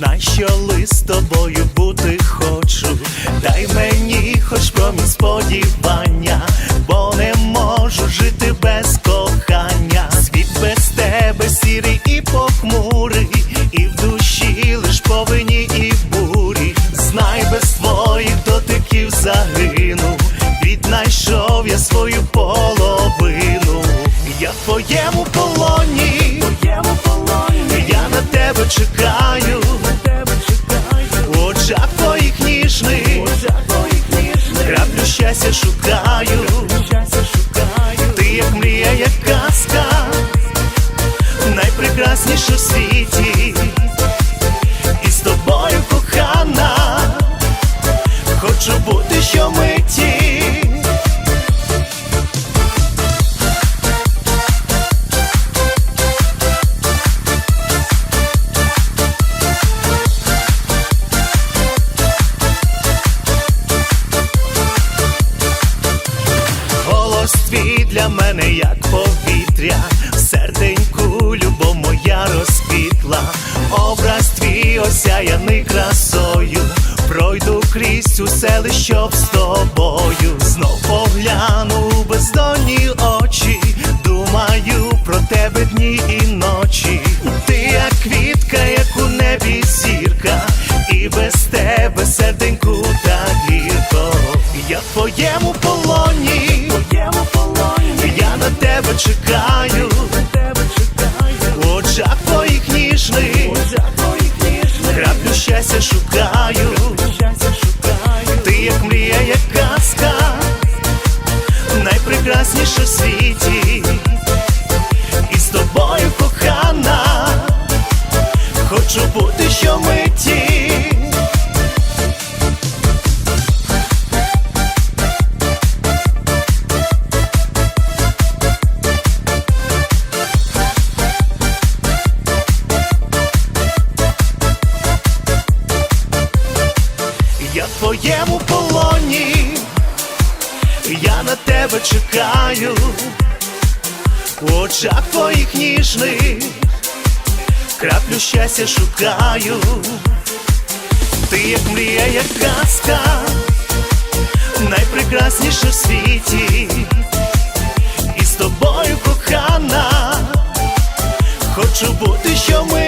Знай, що лист з тобою бути хочу. Дай мені хоч промінь сподівання, бо не можу жити без кохання. Світ без тебе сірий і похмурий, і в душі лиш повинні і бурі. Знай, без твоїх дотиків загину. Віднайшов я свою половину. Я в твоєму полоні, краплю щастя шукаю, ти як мрія, як казка, найпрекрасніша в мене як повітря, серденьку любов моя розквітла, образ твій осяяний красою, пройду крізь усе, щоб з тобою. Знов погляну у бездонні очі, думаю про тебе дні і ночі. Ти як квітка, як у небі зірка, і без тебе серденьку так гірко. Я твоєму тебе чекаю, у очах твоїх ніжних, краплю щастя шукаю, щастя шукаю, ти як мрія, як казка, найпрекрасніша в світі, і з тобою кохана, хочу бути Я в твоєму полоні, я на тебе чекаю, у очах твоїх ніжних, краплю щастя шукаю, ти як мрія, як казка, найпрекрасніша в світі, і з тобою кохана, хочу бути щомиті.